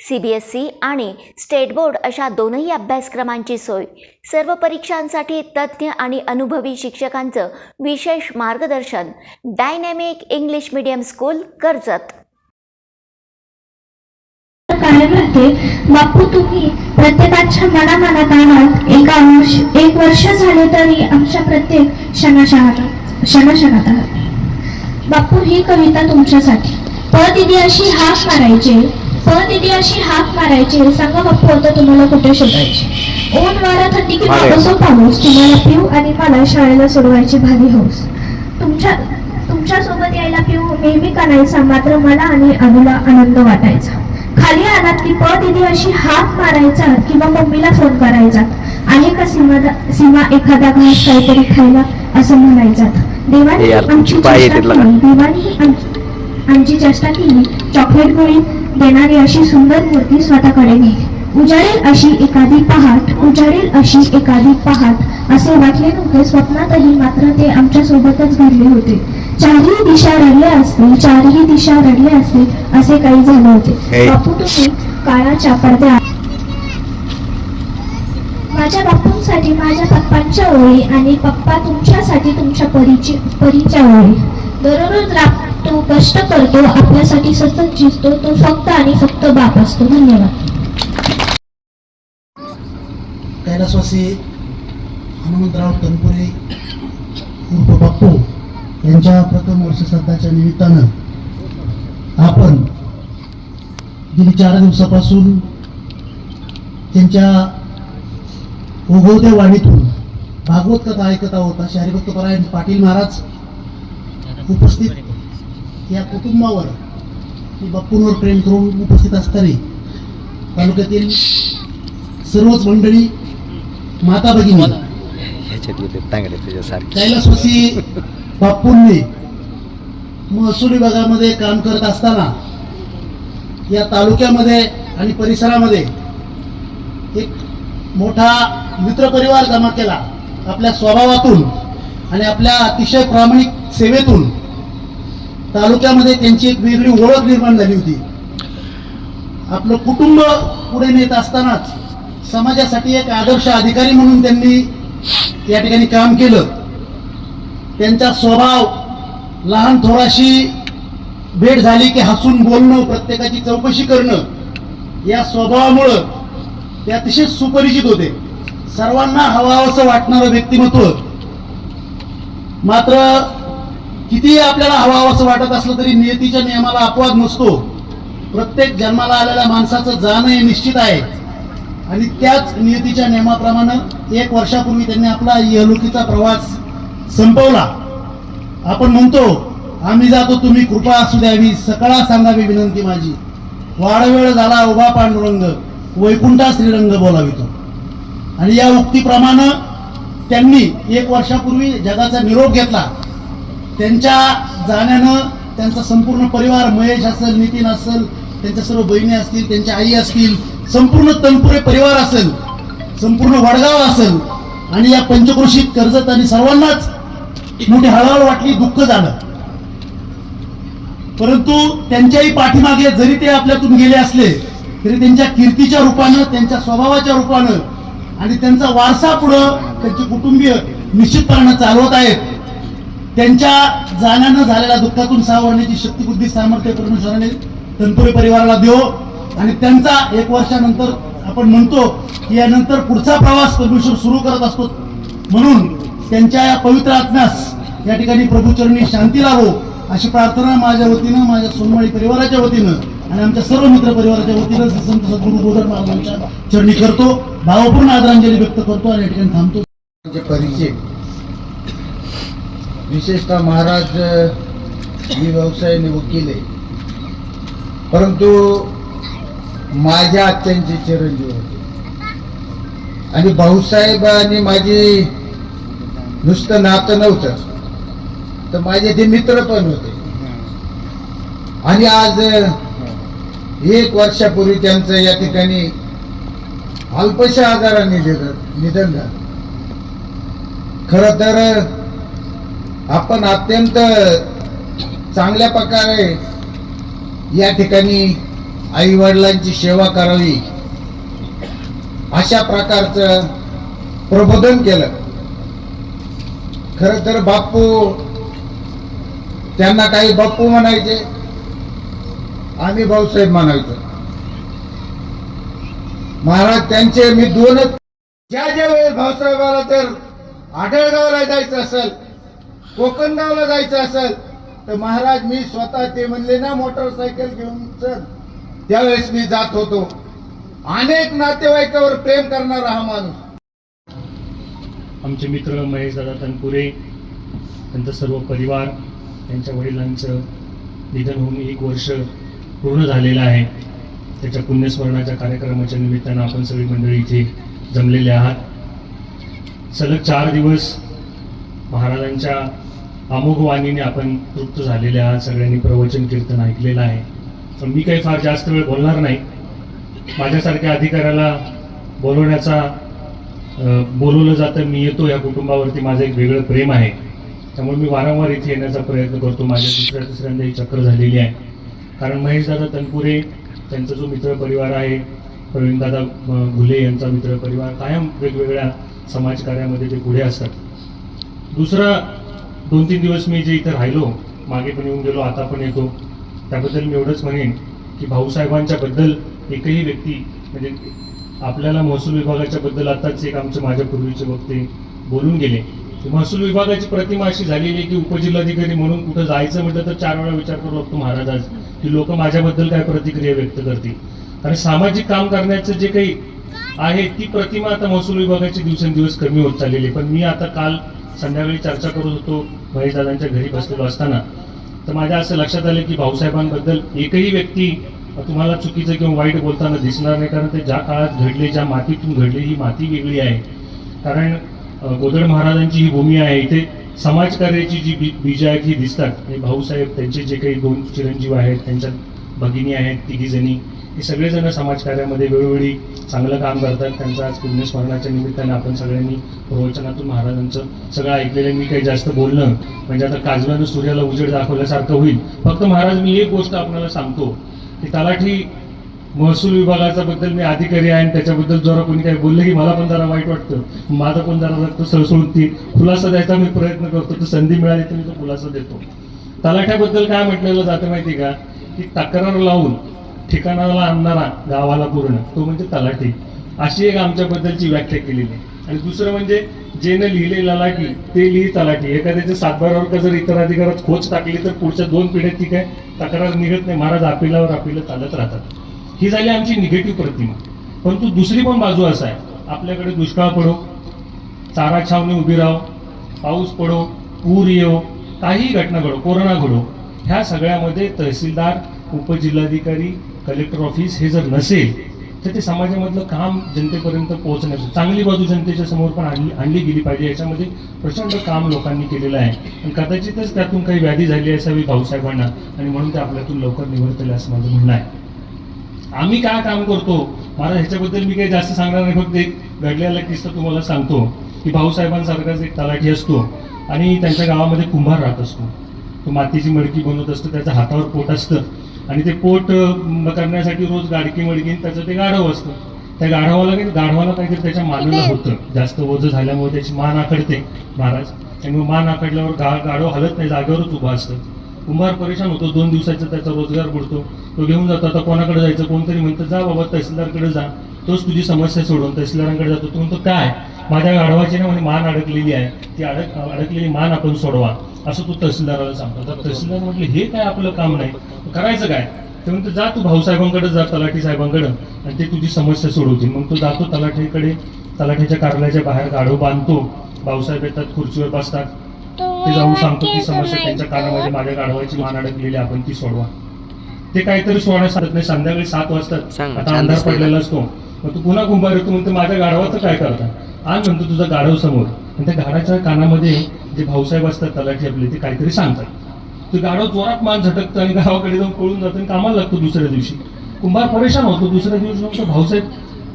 C B S C आणि state board अशा दोनही अभ्यासक्रमांची सोय. सर्व परीक्षांसाठी तज्ज्ञ आणि अनुभवी शिक्षकांचं विशेष मार्गदर्शन. Dynamic English medium school Karjat. बापू तुम्ही प्रत्येकाच्या मनामनात आलात एका वर्ष एक वर्ष झाले तरी आमच्या प्रत्येक क्षणाक्षणात क्षणाक्षणात आहात. बापू ही कविता तुमच्यासाठी. प अशी हाक मारायचे. प दिदी अशी हाक मारायचे सांगा बापू आता तुम्हाला कुठे शोधायचे? ऊन वारा थंडी की मारे. पाऊस? तुम्हाला पिऊ आणि मला शाळेला सोडवायची भारी हौस. तुमच्या तुमच्यासोबत यायला पिऊ नेहमी कानायचा मात्र मला आणि अनुला आनंद वाटायचा. खाली आलात की प दिदी अशी हाक मारायचा किंवा मम्मीला फोन करायचा. आहे का सीमा सीमा एखादा घास काहीतरी खायला? असं म्हणायचा. देवाने आमची चेष्टा. केली. देवाने आम- आमची चेष्टा केली. चॉकलेट गोळी देणारी अशी सुंदर मूर्ती स्वतःकडे नेली. उजाडेल अशी एखादी पहाट उजाडेल अशी एखादी पहाट असे वाटले नव्हते. स्वप्नातही मात्र ते आमच्या सोबतच घडले होते. चारही दिशा रडल्या असतील चारही दिशा रडल्या असतील असे काही झाले होते. बापू तुम्ही काळाच्या पडद्या माझ्या बापूंसाठी माझ्या पप्पांच्या ओळी आणि पप्पा तुमच्यासाठी तुमच्या परीची परीच्या ओळी दररोज तो कष्ट करतो आपल्यासाठी सतत झिजतो तो फक्त आणि फक्त बाप असतो. धन्यवाद. कैलासवासी हनुमंतराव तनपुरे उर्फ बाप्पू यांच्या प्रथम वर्ष श्राद्धाच्या निमित्तानं आपण गेली चार दिवसापासून त्यांच्या उगवत्या वाणीतून भागवत कथा ऐकत आहोत. असे हरिभक्त परायण पाटील महाराज उपस्थित या कुटुंबावर की बाप्पूंवर प्रेम करून उपस्थित असताना तालुक्यातील सर्वच मंडळी माता भगिनी कैलासवासी बापूंनी महसूल विभागामध्ये काम करत असताना या तालुक्यामध्ये आणि परिसरामध्ये एक मोठा मित्रपरिवार जमा केला. आपल्या स्वभावातून आणि आपल्या अतिशय प्रामाणिक सेवेतून तालुक्यामध्ये त्यांची एक वेगळी ओळख निर्माण झाली होती. आपलं कुटुंब पुढे नेत असतानाच समाजासाठी एक आदर्श अधिकारी म्हणून त्यांनी या ठिकाणी काम केलं. त्यांचा स्वभाव लहान थोराशी भेट झाली की हसून बोलणं प्रत्येकाची चौकशी करणं या स्वभावामुळं ते अतिशय सुपरिचित होते. सर्वांना हवावंसं वाटणारं व्यक्तिमत्व. मात्र कितीही आपल्याला हवावंसं वाटत असलं तरी नियतीच्या नियमाला अपवाद नसतो. प्रत्येक जन्माला आलेल्या माणसाचं जाणं हे निश्चित आहे. आणि त्याच नियतीच्या नियमाप्रमाणे एक वर्षापूर्वी त्यांनी आपला यहलुकीचा प्रवास संपवला. आपण म्हणतो आम्ही जातो तुम्ही कृपा असू द्यावी सकळा सांगावी विनंती माझी. वाडवेळ झाला उभा पांडुरंग वैकुंठा श्रीरंग बोलावितो आणि या उक्तीप्रमाणे त्यांनी एक वर्षापूर्वी जगाचा निरोप घेतला. त्यांच्या जाण्यानं त्यांचा संपूर्ण परिवार महेश असेल नितीन असेल त्यांच्या सर्व बहिणी असतील त्यांच्या आई असतील संपूर्ण तनपुरे परिवार असेल संपूर्ण वडगाव असेल आणि या पंचक्रोशीत कर्जत आणि सर्वांनाच मोठी हळहळ वाटली दुःख झालं. परंतु त्यांच्याही पाठीमागे जरी ते आपल्यातून गेले असले तरी त्यांच्या कीर्तीच्या रूपानं त्यांच्या स्वभावाच्या रूपानं आणि त्यांचा वारसा पुढं त्यांचे कुटुंबीय निश्चितपणानं चालवत आहेत. त्यांच्या जाण्यानं झालेल्या दुःखातून सावरण्याची शक्ती बुद्धी सामर्थ्य परमेश्वराने तनपुरे परिवाराला देव. आणि त्यांचा एक वर्षानंतर आपण म्हणतो की यानंतर पुढचा प्रवास परमेश्वर सुरू करत असतो. म्हणून त्यांच्या या पवित्र आत्म्यास या ठिकाणी प्रभूचरणी शांती लावो अशी प्रार्थना माझ्या वतीनं माझ्या सोनमाळी परिवाराच्या वतीनं आणि आमच्या सर्व मित्र परिवाराच्या वतीनं संत सद्गुरू गोधर महाराजांच्या चरणी करतो. भावपूर्ण आदरांजली व्यक्त करतो आणि या ठिकाणी थांबतो. परिचय विशेषतः महाराज मी व्यवसायाने वकील आहे. परंतु माझ्या आत्यांचे चिरंजीव होते. आणि भाऊसाहेब आणि माझी नुसतं नातं नव्हतं तर माझे ते मित्र पण होते. आणि आज एक वर्षापूर्वी त्यांचं या ठिकाणी अल्पशा आजाराने निधन निधन झालं. खर तर आपण अत्यंत चांगल्या प्रकारे या ठिकाणी आई वडिलांची सेवा करावी. अशा प्रकारचं प्रबोधन केलं. खर तर बाप्पू त्यांना काही बाप्पू म्हणायचे आम्ही भाऊसाहेब म्हणायचो. महाराज त्यांचे मी दोनच ज्या ज्या वेळेस भाऊसाहेबाला तर आढळगावला जायचं असेल. कोकणगावला जायचं असेल तर महाराज मी स्वतः ते म्हणले ना मोटरसायकल घेऊन चल. त्यावेळेस मी जात होतो. अनेक नातेवाईकावर प्रेम करणारा हा माणूस. आमचे मित्र महेश दादा तनपुरे त्यांचा सर्व परिवार त्यांच्या वडिलांचं निधन होऊन एक वर्ष पूर्ण झालेलं आहे. त्याच्या पुण्यस्मरणाच्या कार्यक्रमाच्या निमित्तानं आपण सगळी मंडळी इथे जमलेले आहात. सलग चार दिवस महाराजांच्या अमोघ वाणीने आपण तृप्त झालेले आहात सगळ्यांनी प्रवचन कीर्तन ऐकलेलं आहे. पण मी काही फार जास्त वेळ बोलणार नाही. माझ्यासारख्या अधिकाऱ्याला बोलवण्याचा बोलवलं जातं मी येतो या कुटुंबावरती. माझं एक वेगळं प्रेम आहे. त्यामुळे मी वारंवार इथे येण्याचा प्रयत्न करतो. माझ्या दुसऱ्या तिसऱ्यांदा ही चक्र झालेली आहे. कारण महेशदादा तनपुरे त्यांचा जो मित्र परिवार आहे प्रवीणदादा घुले यांचा मित्र परिवार कायम वेगवेगळ्या समाजकार्यामध्ये ते पुढे असतात. दुसरा दोन तीन दिवस मी जे इथं राहिलो मागे पण येऊन गेलो आता पण येतो. त्याबद्दल मी एवढंच म्हणेन की भाऊसाहेबांच्याबद्दल एकही व्यक्ती म्हणजे आपल्याला महसूल विभागाच्या बद्दल आताच एक आमचे माझ्या पूर्वीचे वक्ते बोलून गेले. महसूल विभागाची प्रतिमा अशी झालेली आहे की उपजिल्हाधिकारी म्हणून कुठं जायचं म्हटलं तर चार वेळा विचार करू लागतो महाराजाज की लोक माझ्याबद्दल काय प्रतिक्रिया व्यक्त करतील. कारण सामाजिक काम करण्याचं जे काही आहे ती प्रतिमा आता महसूल विभागाची दिवसेंदिवस कमी होत चाललेली आहे. पण मी आता काल संध्याकाळी चर्चा करत होतो महेशदादांच्या घरी बसलेलो असताना. तर माझ्या असं लक्षात आलं की भाऊसाहेबांबद्दल एकही व्यक्ती तुम्हाला चुकीचं किंवा वाईट बोलताना दिसणार नाही कारण ते ज्या काळात घडले ज्या मातीतून घडले ही माती वेगळी आहे. कारण गोदड महाराजांची ही भूमी आहे इथे. समाजकार्याची जी बी बीज आहेत ही दिसतात. आणि भाऊसाहेब त्यांचे जे काही दोन चिरंजीव आहेत त्यांच्या भगिनी आहेत तिघीजणी हे सगळेजण समाजकार्यामध्ये वेळोवेळी चांगलं काम करतात. त्यांचं आज पुण्यस्मरणाच्या निमित्ताने आपण सगळ्यांनी प्रवचनातून महाराजांचं सगळं ऐकलेलं मी काही जास्त बोलणं म्हणजे आता काजव्यानं सूर्याला उजेड दाखवल्यासारखं होईल. फक्त महाराज मी एक गोष्ट आपल्याला सांगतो की तलाठी महसूल विभागाचा बद्दल मी अधिकारी आहे आणि त्याच्याबद्दल जरा कोणी काही बोललं की मला पण जरा वाईट वाटतं. माझं पण जरा रक्त सळसळून ती खुलासा द्यायचा मी प्रयत्न करतो. तर संधी मिळाली तर मी तो खुलासा देतो. तलाठ्याबद्दल काय म्हटलेलं जातं माहिती का? की तक्रार लावून ठिकाणाला आणणारा गावाला पूर्ण तो म्हणजे तलाठी. अशी एक आमच्याबद्दलची व्याख्या केलेली आहे. आणि दुसरं म्हणजे जेनं लिहिले ललाटी ते लिही तलाठी. एखाद्याच्या सातबारावर का जर इतर अधिकारात खोच टाकली तर पुढच्या दोन पिढ्यात ती काय तक्रार निघत नाही. महाराज अपिलावर अपिलं चालत राहतात. ही झाली आमची निगेटिव्ह प्रतिमा. परंतु दुसरी पण बाजू असा आहे. आपल्याकडे दुष्काळ पडो चारा छावणी उभी राहो पाऊस पडो पूर येऊ काहीही घटना घडो कोरोना घडो ह्या सगळ्यामध्ये तहसीलदार उपजिल्हाधिकारी कलेक्टर ऑफिस हे जर नसेल तर ते समाजामधलं काम जनतेपर्यंत पोहोचण्याचं चांगली बाजू जनतेच्या समोर पण आणली आणली गेली पाहिजे याच्यामध्ये प्रचंड काम लोकांनी केलेलं आहे. आणि कदाचितच त्यातून काही व्याधी झाली असावी भाऊसाहेबांना आणि म्हणून ते आपल्यातून लवकर निवर्तले असं माझं म्हणणं आहे. आम्ही काय काम करतो? महाराज ह्याच्याबद्दल मी काही जास्त सांगणार नाही फक्त एक घडलेला किस्सा तुम्हाला सांगतो की भाऊसाहेबांसारखाच एक तलाठी असतो आणि त्यांच्या गावामध्ये कुंभार राहत असतो. तो मातीची मडकी बनवत असतो त्याच्या हातावर पोट असतं. आणि ते पोट करण्यासाठी रोज गाडकी मडकी त्याचं ते गाढव असतं. त्या गाढवाला काही गाढवाला काहीतरी त्याच्या मानेला होतं. जास्त ओझं झाल्यामुळे त्याची मान आखडते महाराज. त्यामुळे मान आखडल्यावर गा गाढव हलत नाही जागेवरच उभा असतं. कुंभार परेशान होतो दोन दिवसाचा त्याचा रोजगार बुडतो. तो घेऊन जातो आता कोणाकडे जायचं? कोणतरी म्हणतं जा बाबा तहसीलदारकडे जा. तोच तुझी समस्या सोडून तहसीलदारांकडे जातो. तो म्हणतो काय? माझ्या गाढवाची ना म्हणजे मान अडकलेली आहे. ती अडक अडकलेली मान आपण सोडवा. असं तू तहसीलदाराला सांगतो. तर तहसीलदार म्हटले हे काय आपलं काम नाही. करायचं काय? ते म्हणतो जा तू भाऊसाहेबांकडे जा तलाठी साहेबांकडे. आणि ते तुझी समस्या सोडवतील. मग तो जातो तलाठीकडे तलाठीच्या कार्यालयाच्या बाहेर गाढव बांधतो. भाऊसाहेब येतात खुर्चीवर बसतात. ते जाऊन सांगतो की समस्या त्यांच्या कानामध्ये माझ्या गाढवाची मान अडकलेली आहे, आपण ती सोडवा. ते काहीतरी सोडण्यास सांगत नाही संध्याकाळी सात वाजतात सांग, आता अंधार. पडलेला असतो. मग तू पुन्हा कुंभार येतो म्हणतो माझ्या गाढवाचं काय करता? आज म्हणतो तुझा गाढव समोर. आणि त्या गाढाच्या कानामध्ये जे भाऊसाहेब असतात तलाठी आपले ते काहीतरी सांगतात. तर गाडव जोरात मान झटकतं आणि गावाकडे जाऊन पळून जातं आणि कामाला लागतो दुसऱ्या दिवशी. कुंभार परेशान होतो. दुसऱ्या दिवशी म्हणतो भाऊसाहेब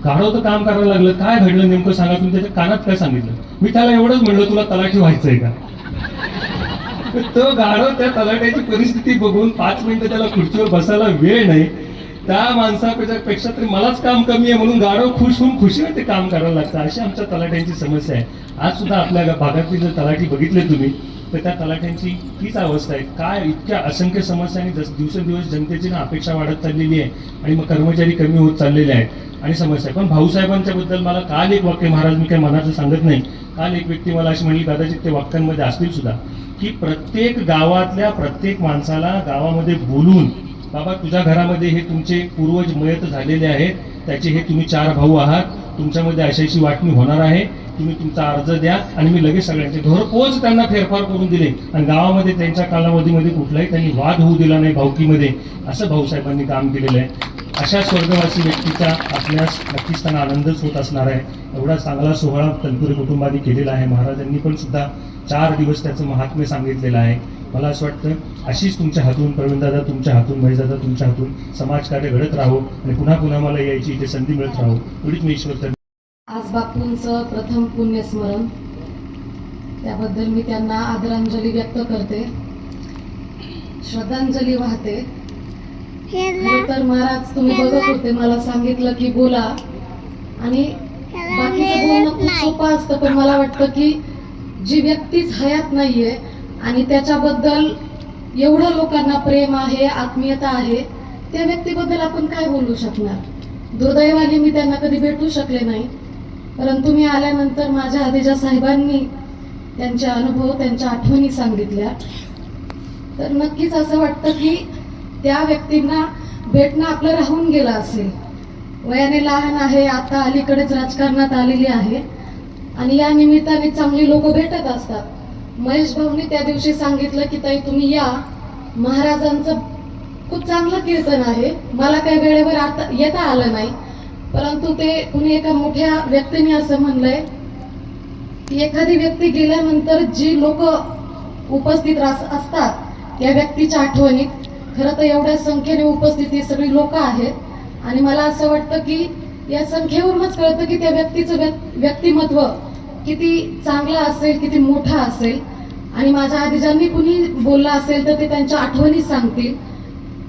गाढव तर काम करायला लागलं. काय घडलं? नेमकं सांगा. तुम्ही त्याच्या कानात काय सांगितलं? मी त्याला एवढंच म्हणलं तुला तलाठी व्हायचंय का? तो गाढव त्या तलाट्याची परिस्थिती बघून पाच मिनिटं त्याला खुर्चीवर बसायला वेळ नाही. त्या माणसापेक्षा तरी मलाच काम कमी आहे म्हणून गाढव खुश होऊन खुशीने ते काम करायला लागतं. अशी आमच्या तलाट्यांची समस्या आहे. आज सुद्धा आपल्या भागातली जर तलाठी बघितले तुम्ही त्या तलाठ्यांची तीच अवस्था आहे. काय इतक्या असंख्य समस्यांनी जस दिवसेंदिवस जनतेची ना अपेक्षा वाढत चाललेली आहे आणि मग कर्मचारी कमी होत चाललेले आहेत आणि समस्या पण भाऊसाहेबांच्या बद्दल मला काल एक वाक्य महाराज मी काही मनाचं सांगत नाही. काल एक व्यक्ती मला अशी म्हणली कदाचित ते वाक्यांमध्ये असतील सुद्धा की प्रत्येक गावातल्या प्रत्येक माणसाला गावामध्ये बोलून बाबा तुझ्या घरामध्ये हे तुमचे पूर्वज मयत झालेले आहेत त्याचे हे तुम्ही चार भाऊ आहात तुमच्यामध्ये अशाशी वाटणी होणार आहे तुम्ही तुमचा अर्ज द्या आणि मी लगेच सगळ्यांचे घरपोच त्यांना फेरफार करून दिले. आणि गावामध्ये त्यांच्या कालावधीमध्ये कुठलाही त्यांनी वाद होऊ दिला नाही भाऊकीमध्ये असं भाऊसाहेबांनी काम केलेलं आहे. अशा स्वर्गवासी व्यक्तीचा असण्यास नक्कीच त्यांना आनंदच होत असणार आहे. एवढा चांगला सोहळा तनपुरे कुटुंबाने केलेला आहे. महाराजांनी पण सुद्धा चार दिवस त्याचं महात्म्य सांगितलेलं आहे. मला असं वाटतं अशीच तुमच्या हातून प्रवीणदादा तुमच्या हातून महेशदादा तुमच्या हातून समाजकार्य घडत राहो आणि पुन्हा पुन्हा मला यायची इथे संधी मिळत राहो. एवढीच मी ईश्वर आज बापूंचं प्रथम पुण्यस्मरण. त्याबद्दल मी त्यांना आदरांजली व्यक्त करते. श्रद्धांजली वाहते. खरं तर महाराज तुम्ही बघत होते मला सांगितलं की बोला. आणि बाकीचं बोलणं खूप सोपं असतं पण मला वाटतं की जी व्यक्तीच हयात नाहीये आणि त्याच्याबद्दल एवढं लोकांना प्रेम आहे आत्मीयता आहे त्या व्यक्तीबद्दल आपण काय बोलू शकणार? दुर्दैवाने मी त्यांना कधी भेटू शकले नाही. परंतु मी आल्यानंतर माझ्या आधीच्या साहेबांनी त्यांचे अनुभव त्यांच्या आठवणी सांगितल्या. तर नक्कीच असं वाटतं की त्या व्यक्तींना भेटणं आपलं राहून गेलं असेल. वयाने लहान आहे आता अलीकडेच राजकारणात आलेली आहे. आणि या निमित्ताने चांगली लोक भेटत असतात. महेश भाऊनी त्या दिवशी सांगितलं की ताई तुम्ही या. महाराजांचं खूप चांगलं कीर्तन आहे. मला काही वेळेवर आता येता आलं नाही. परंतु ते कुणी एका मोठ्या व्यक्तीने असं म्हणलंय की एखादी व्यक्ती गेल्यानंतर जी लोक उपस्थित रास- असतात त्या व्यक्तीच्या आठवणीत खरं तर एवढ्या संख्येने उपस्थित ही सगळी लोक आहेत. आणि मला असं वाटतं की या संख्येवरूनच कळतं की त्या व्यक्तीचं व्यक्तिमत्व किती चांगलं असेल किती मोठा असेल. आणि माझ्या आधी ज्यांनी कुणी बोललं असेल तर ते त्यांच्या आठवणी सांगतील.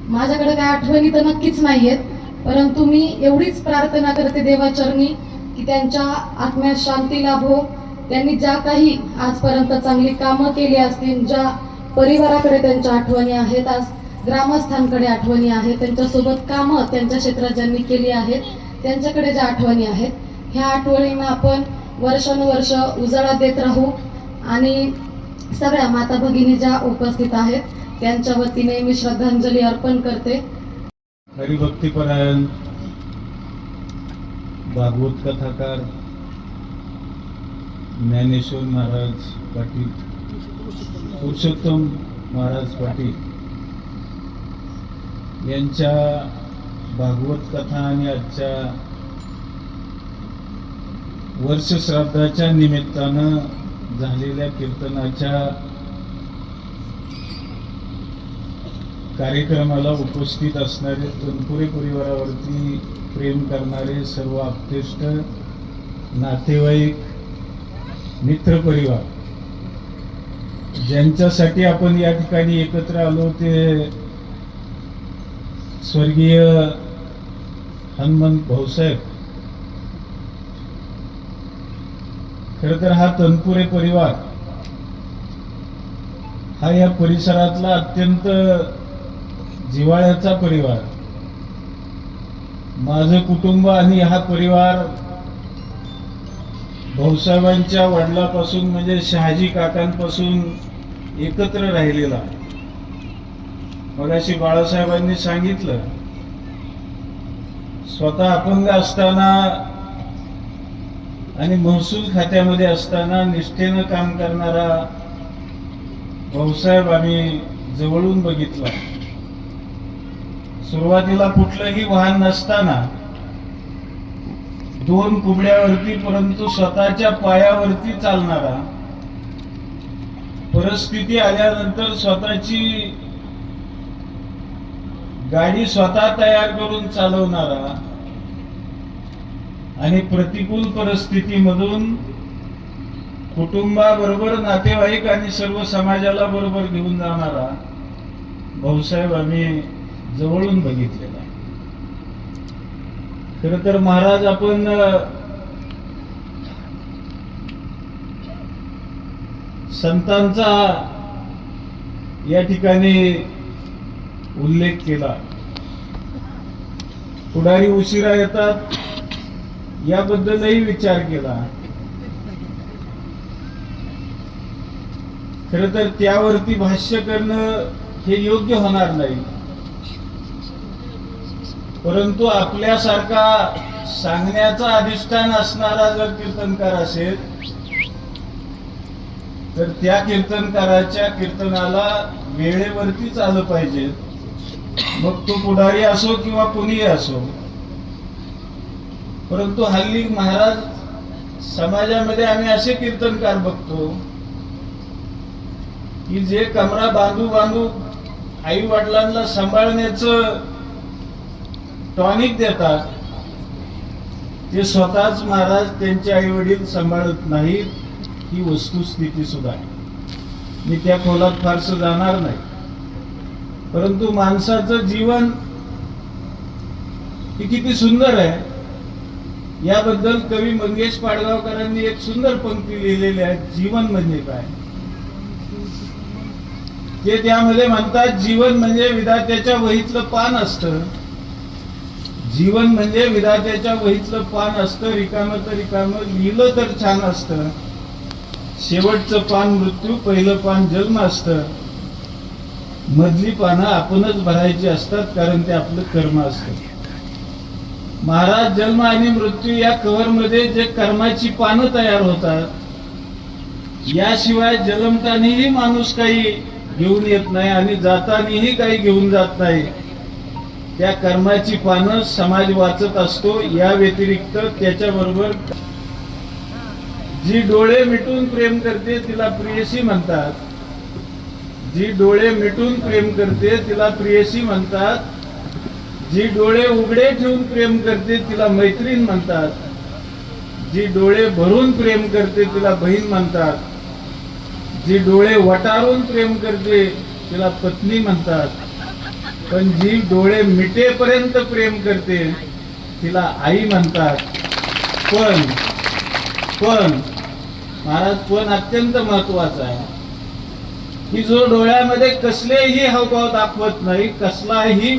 माझ्याकडे काय आठवणी तर नक्कीच नाही आहेत परंतु मी एवढीच प्रार्थना करते देवाचरणी की त्यांच्या आत्म्यात शांती लाभो. त्यांनी ज्या काही आजपर्यंत चांगली कामं केली असतील ज्या परिवाराकडे त्यांच्या आठवणी आहेत आज ग्रामस्थांकडे आठवणी आहेत. त्यांच्यासोबत कामं त्यांच्या क्षेत्रात ज्यांनी केली आहेत त्यांच्याकडे ज्या आठवणी आहेत ह्या आठवणींना आपण वर्षानुवर्ष उजाळा देत राहू. आणि सगळ्या माता भगिनी ज्या उपस्थित आहेत त्यांच्या वतीने मी श्रद्धांजली अर्पण करते. हरिभक्तीपरायण भागवत कथाकार ज्ञानेश्वर महाराज पाटील पुरुषोत्तम महाराज पाटील. यांच्या भागवत कथा आणि आजच्या वर्षश्राद्धाच्या निमित्तानं झालेल्या कीर्तनाच्या कार्यक्रमाला उपस्थित असणारे तनपुरे परिवारावरती प्रेम करणारे सर्व आप्तेष्ट नातेवाईक मित्रपरिवार ज्यांच्यासाठी आपण या ठिकाणी एकत्र आलो ते स्वर्गीय हनुमंत भाऊसाहेब खर तर हा तनपुरे परिवार हा या परिसरातला अत्यंत जिव्हाळ्याचा परिवार. माझं कुटुंब आणि हा परिवार भाऊसाहेबांच्या वडिलापासून म्हणजे शहाजी काकांपासून एकत्र राहिलेला. मगाशी बाळासाहेबांनी सांगितलं स्वतः अपंग असताना आणि महसूल खात्यामध्ये असताना निष्ठेनं काम करणारा भाऊसाहेब आम्ही जवळून बघितला. सुरुवातीला कुठलंही वाहन नसताना दोन कुबड्यावरती परंतु स्वतःच्या पायावरती चालणारा परिस्थिती आल्यानंतर स्वतःची गाडी स्वतः तयार करून चालवणारा आणि प्रतिकूल परिस्थितीमधून कुटुंबाबरोबर नातेवाईक आणि सर्व समाजाला बरोबर घेऊन जाणारा भाऊसाहेब आम्ही जवळून बघितलेला खर तर महाराज आपण संतांचा या ठिकाणी उल्लेख केला. पुढारी उशिरा येतात. याबद्दलही विचार केला. खर तर त्यावरती भाष्य करणं हे योग्य होणार नाही. परंतु आपल्यासारखा सांगण्याचा अधिष्ठान असणारा जर कीर्तनकार असेल तर त्या कीर्तनकाराच्या कीर्तनाला वेळेवरतीच आलं पाहिजे. मग तो पुढारी असो किंवा कुणीही असो परंतु हल्ली महाराज समाजामध्ये आम्ही असे कीर्तनकार बघतो की जे कमरा बांधू बांधू आई वडिलांना सांभाळण्याचं टॉनिक देतात ते स्वतःच महाराज त्यांचे आई वडील सांभाळत नाहीत ही वस्तुस्थिती सुद्धा आहे. मी त्या खोलात फारसं जाणार नाही. परंतु माणसाचं जीवन हे किती सुंदर आहे. याबद्दल कवी मंगेश पाडगावकरांनी एक सुंदर पंक्ती लिहिलेली आहे जीवन म्हणजे काय? ते त्यामध्ये म्हणतात जीवन म्हणजे विधात्याच्या वहीतलं पान असतं. जीवन म्हणजे विधात्याच्या वहीतलं पान असतं रिकामं तर रिकामं लिहिलं तर छान असतं. शेवटचं पान मृत्यू पहिलं पान जन्म असतं. मधली पानं आपणच भरायची असतात कारण ते आपलं कर्म असत. महाराज जन्म आणि मृत्यू या कव्हरमध्ये जे कर्माची पानं तयार होतात याशिवाय जन्मतानीही माणूस काही घेऊन येत नाही आणि जातानीही काही घेऊन जात नाही. त्या कर्माची पानं समाज वाचत असतो या व्यतिरिक्त त्याच्याबरोबर जी डोळे मिटून प्रेम करते तिला प्रियसी म्हणतात. जी डोळे मिटून प्रेम करते तिला प्रियसी म्हणतात. जी डोळे उघडे ठेवून प्रेम करते तिला मैत्रीण म्हणतात. जी डोळे भरून प्रेम करते तिला बहीण म्हणतात. जी डोळे वटारून प्रेम करते तिला पत्नी म्हणतात. पण जी डोळे मिटेपर्यंत प्रेम करते तिला आई म्हणतात. पण पण महाराज पण अत्यंत महत्त्वाचा आहे. की जो डोळ्यामध्ये कसलेही हावभाव दाखवत नाही कसलाही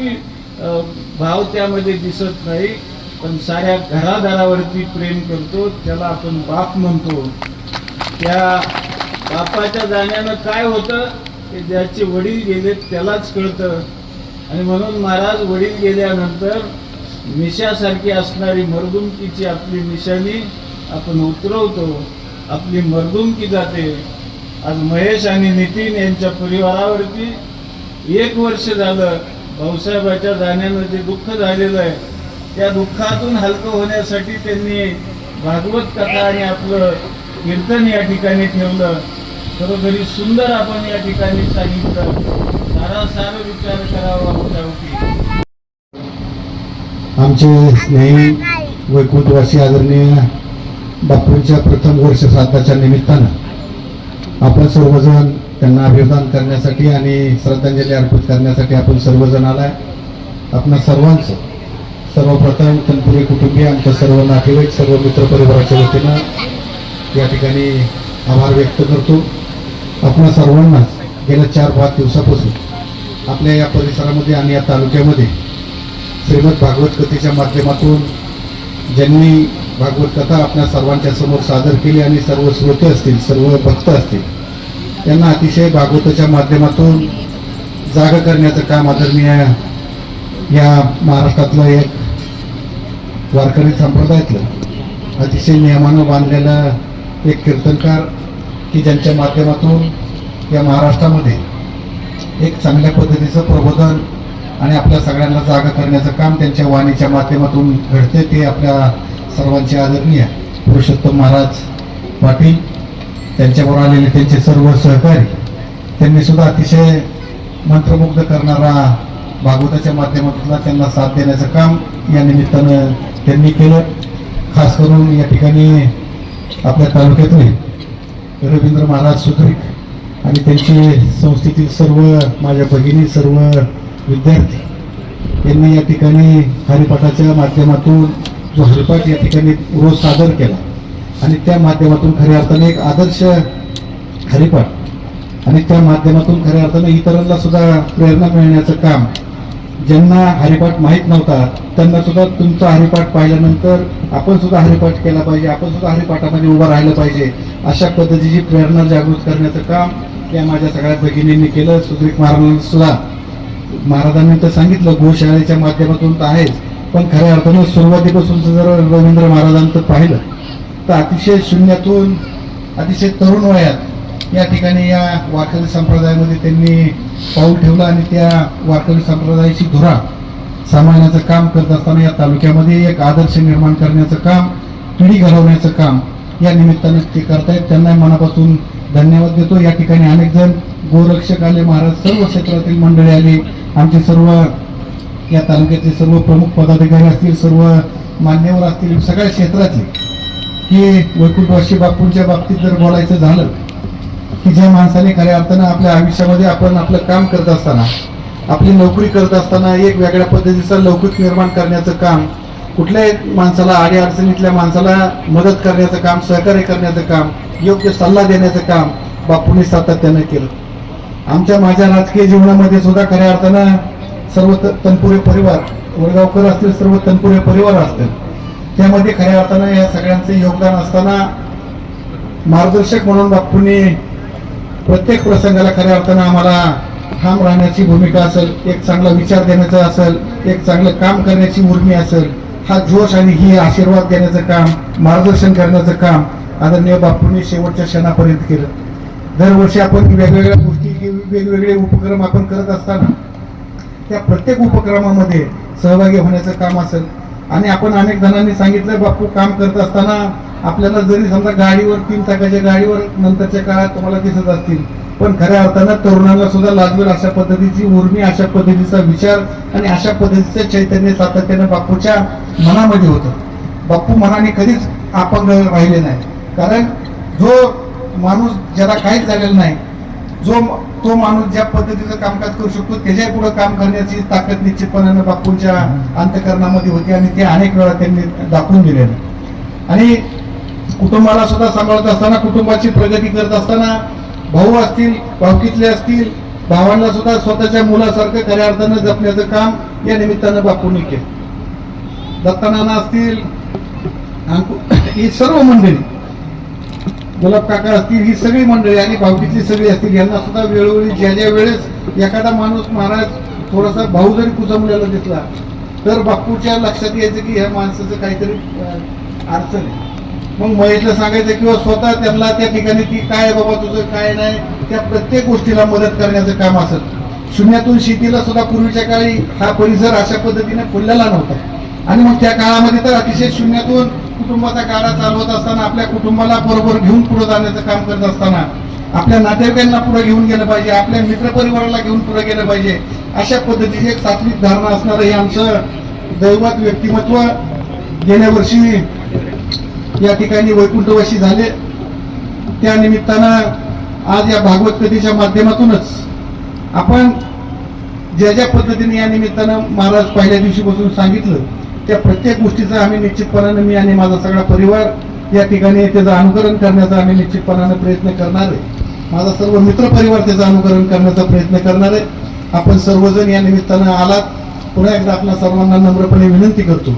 भाव त्यामध्ये दिसत नाही पण साऱ्या घरादारावरती प्रेम करतो त्याला आपण बाप म्हणतो. त्या बापाच्या जाण्यानं काय होतं ते ज्याचे वडील गेले त्यालाच कळतं. आणि म्हणून महाराज वडील गेल्यानंतर मिशासारखी असणारी मर्दुमकीची आपली निशाणी आपण उतरवतो. आपली मर्दुमकी जाते. आज महेश आणि नितीन यांच्या परिवारावरती एक वर्ष झालं भाऊसाहेबाच्या जाण्यानं जे दुःख झालेलं आहे त्या दुःखातून हलकं होण्यासाठी त्यांनी भागवत कथा आणि आपलं कीर्तन या ठिकाणी ठेवलं. खरोखरी सुंदर आपण या ठिकाणी सांगितलं. सारा सारा विचार करावा आपल्यावरती आमचे स्नेही वैकुंठवासी आदरणीय बापूंच्या प्रथम वर्ष साताच्या निमित्तानं आपण सर्वजण त्यांना अभिवादन करण्यासाठी आणि श्रद्धांजली अर्पित करण्यासाठी आपण सर्वजण आलाय. आपणा सर्वांचं सर्वप्रथम तनपुरी कुटुंबीय आमच्या सर्व नातेवाईक सर्व मित्रपरिवाराच्या वतीनं या ठिकाणी आभार व्यक्त करतो. आपण सर्वांनाच गेल्या चार पाच दिवसापासून आपल्या या परिसरामध्ये आणि या तालुक्यामध्ये श्रीमद भागवत कथेच्या माध्यमातून ज्यांनी भागवत कथा आपल्या सर्वांच्या समोर सादर केली आणि सर्व श्रोते असतील सर्व भक्त असतील त्यांना अतिशय भागवताच्या माध्यमातून जाग करण्याचं काम आदरणीय या महाराष्ट्रातलं एक वारकरी संप्रदायातलं अतिशय नियमानं बांधलेलं एक कीर्तनकार की ज्यांच्या माध्यमातून या महाराष्ट्रामध्ये एक चांगल्या पद्धतीचं प्रबोधन आणि आपल्या सगळ्यांना जागा करण्याचं काम त्यांच्या वाणीच्या माध्यमातून घडते ते आपल्या सर्वांचे आदरणीय पुरुषोत्तम महाराज पाटील त्यांच्यावर आलेले त्यांचे सर्व सहकारी त्यांनी सुद्धा अतिशय मंत्रमुग्ध करणारा भागवताच्या माध्यमातून त्यांना साथ देण्याचं काम या निमित्तानं त्यांनी केलं. खास करून या ठिकाणी आपल्या तालुक्यातले रवींद्र महाराज सुद्रिक आणि त्यांचे संस्थेतील सर्व माझ्या भगिनी सर्व विद्यार्थी यांनी या ठिकाणी हरिपाठाच्या माध्यमातून जो हरिपाठ या ठिकाणी रोज सादर केला. आणि त्या माध्यमातून खऱ्या अर्थाने एक आदर्श हरिपाठ आणि त्या माध्यमातून खऱ्या अर्थाने इतरांना सुद्धा प्रेरणा मिळण्याचं काम. ज्यांना हरिपाठ माहीत नव्हता त्यांना सुद्धा तुमचा हरिपाठ पाहिल्यानंतर आपण सुद्धा हरिपाठ केला पाहिजे आपण सुद्धा हरिपाठामध्ये उभं राहिलं पाहिजे. अशा पद्धतीची प्रेरणा जागृत करण्याचं काम या माझ्या सगळ्या भगिनींनी केलं. सुद्रिक महाराजांना सुद्धा महाराजांनी तर सांगितलं गोशाळेच्या माध्यमातून तर आहेच पण खऱ्या अर्थानं सुरुवातीपासून जर रवींद्र महाराजांचं पाहिलं तर अतिशय शून्यातून अतिशय तरुण वयात या ठिकाणी या वारकरी संप्रदायामध्ये त्यांनी पाऊल ठेवलं आणि त्या वारकरी संप्रदायाची धुरा सांभाळण्याचं काम करत असताना या तालुक्यामध्ये एक आदर्श निर्माण करण्याचं काम पिढी घडवण्याचं काम या निमित्तानं ते करतायत. त्यांना मनापासून धन्यवाद देतो. या ठिकाणी अनेक जण गोरक्षक आले महाराज सर्व क्षेत्रातील मंडळी आली. आमचे सर्व या तालुक्याचे सर्व प्रमुख पदाधिकारी असतील सर्व मान्यवर असतील सगळ्या क्षेत्रातले की वैकुंठवासी बापूंच्या बाबतीत जर बोलायचं झालं की ज्या माणसाने खऱ्या अर्थानं आपल्या आयुष्यामध्ये आपण आपलं काम करत असताना आपली नोकरी करत असताना एक वेगळ्या पद्धतीचा लौकिक निर्माण करण्याचं काम कुठल्याही माणसाला आडी अडचणीतल्या माणसाला मदत करण्याचं काम सहकार्य करण्याचं काम योग्य सल्ला देण्याचं काम बापूंनी सातत्यानं केलं. आमच्या माझ्या राजकीय जीवनामध्ये सुद्धा खऱ्या अर्थानं सर्व त- तनपुरे परिवार वडगावकर असतील सर्व तनपुरे परिवार असतील त्यामध्ये खऱ्या अर्थानं या सगळ्यांचं योगदान असताना मार्गदर्शक म्हणून बापूंनी प्रत्येक प्रसंगाला खऱ्या अर्थानं आम्हाला ठाम राहण्याची भूमिका असेल एक चांगला विचार देण्याचा असेल एक चांगलं काम करण्याची उर्मी असेल हा जोश आणि ही आशीर्वाद देण्याचं काम मार्गदर्शन करण्याचं काम आदरणीय बापूंनी शेवटच्या क्षणापर्यंत केलं. दरवर्षी आपण वेगवेगळ्या गोष्टी वेगवेगळे उपक्रम आपण करत असताना त्या प्रत्येक उपक्रमामध्ये सहभागी होण्याचं काम असेल आणि आपण अनेक जणांनी सांगितलं बापू काम करत असताना आपल्याला जरी समजा गाडीवर तीन चाकाच्या गाडीवर नंतरच्या काळात तुम्हाला दिसत असतील पण खऱ्या अर्थानं तरुणांना सुद्धा लाजवेल अशा पद्धतीची उर्मी अशा पद्धतीचा विचार आणि अशा पद्धतीचं चैतन्य सातत्यानं बापूच्या मनामध्ये होतं. बापू मनाने कधीच अपंग राहिले नाही कारण जो माणूस ज्याला काहीच झालेला नाही जो तो माणूस ज्या पद्धतीचं कामकाज करू शकतो त्याच्या पुढे काम करण्याची ताकद निश्चितपणानं बापूंच्या अंतकरणामध्ये होती आणि ते अनेक वेळा त्यांनी दाखवून दिलेलं आणि कुटुंबाला सुद्धा सांभाळत असताना कुटुंबाची प्रगती करत असताना भाऊ असतील भावकीतले असतील भावांना सुद्धा स्वतःच्या मुलासारखं खऱ्या अर्थानं जपण्याचं काम या निमित्तानं बापूंनी केलं. दत्तानाना असतील ही सर्व मंडळी गुलाब काका असतील ही सगळी मंडळी आणि भावकीतली सगळी असतील यांना सुद्धा वेळोवेळी ज्या ज्या वेळेस एखादा माणूस महाराज थोडासा भाऊ जरी कुचमलेला दिसला तर बापूच्या लक्षात यायचं की ह्या माणसाचं काहीतरी अडचण आहे. मग महेशला सांगायचं किंवा स्वतः त्यांना त्या ठिकाणी की काय बाबा तुझं काय नाही त्या प्रत्येक गोष्टीला मदत करण्याचं काम असत. शून्यातून शेतीला सुद्धा पूर्वीच्या काळी हा परिसर अशा पद्धतीने फुललेला नव्हता. आणि मग त्या काळामध्ये तर अतिशय शून्यातून कुटुंबाचा गाडा चालवत असताना आपल्या कुटुंबाला बरोबर घेऊन पुढे जाण्याचं काम करत असताना आपल्या नातेवाईकांना पुढे घेऊन गेलं पाहिजे आपल्या मित्रपरिवाराला घेऊन पुढे गेलं पाहिजे अशा पद्धतीची एक सात्विक धारणा असणारं हे आमचं दैवत व्यक्तिमत्व. गेल्या वर्षी या ठिकाणी वैकुंठवाशी झाले. त्या निमित्तानं आज या भागवत कथेच्या माध्यमातूनच आपण ज्या ज्या पद्धतीने या निमित्तानं महाराज पहिल्या दिवशीपासून सांगितलं त्या प्रत्येक गोष्टीचं आम्ही निश्चितपणानं मी आणि माझा सगळा परिवार या ठिकाणी त्याचं अनुकरण करण्याचा आम्ही निश्चितपणानं प्रयत्न करणार आहे. माझा सर्व मित्रपरिवार त्याचं अनुकरण करण्याचा प्रयत्न करणार आहे. आपण सर्वजण या निमित्तानं आलात. पुन्हा एकदा आपल्या सर्वांना नम्रपणे विनंती करतो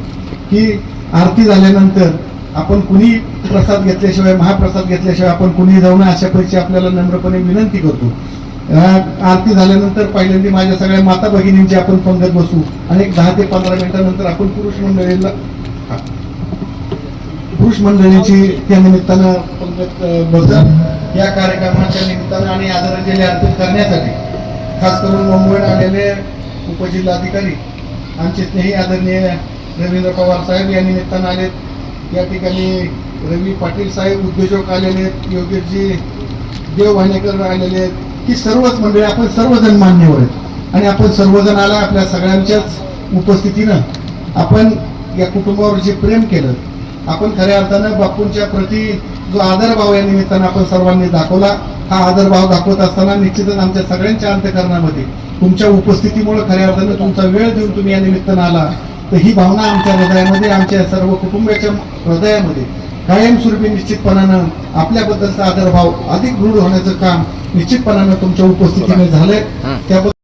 की आरती झाल्यानंतर आपण कुणी प्रसाद घेतल्याशिवाय महाप्रसाद घेतल्याशिवाय आपण कुणी जाऊ नये अशा परीक्षा आपल्याला नम्रपणे विनंती करतो. आरती झाल्यानंतर पहिल्यांदा माझ्या सगळ्या माता भगिनींची आपण पंगत बसू आणि एक दहा ते पंधरा मिनिटानंतर आपण पुरुष मंडळीला पुरुष मंडळीची त्या निमित्तानं पंगत अं, बसत या कार्यक्रमाच्या निमित्तानं आणि आदरांजली अर्पण करण्यासाठी खास करून मुंबईत आलेले उपजिल्हाधिकारी आमचे स्नेही आदरणीय रवींद्र पवार साहेब या निमित्तानं आलेत. या ठिकाणी रवी पाटील साहेब उद्योजक आलेले आहेत. योगेशजी देव वाणेकर आलेले आहेत. की सर्वच मंडळी आपण सर्वजण मान्यवर आहेत. आणि आपण सर्वजण आला आपल्या सगळ्यांच्याच उपस्थितीनं. आपण या कुटुंबावर जे प्रेम केलं आपण खऱ्या अर्थानं बापूंच्या प्रती जो आदरभाव या निमित्तानं आपण सर्वांनी दाखवला हा आदरभाव दाखवत असताना निश्चितच आमच्या सगळ्यांच्या अंतकरणामध्ये तुमच्या उपस्थितीमुळे खऱ्या अर्थानं तुमचा वेळ देऊन तुम्ही या निमित्तानं आला. तर ही भावना आमच्या हृदयामध्ये आमच्या सर्व कुटुंबाच्या हृदयामध्ये कायमस्वरूपी निश्चितपणानं आपल्याबद्दलचा आदरभाव अधिक दृढ होण्याचं काम निश्चितपणानं तुमच्या उपस्थितीने झालंय. त्याबद्दल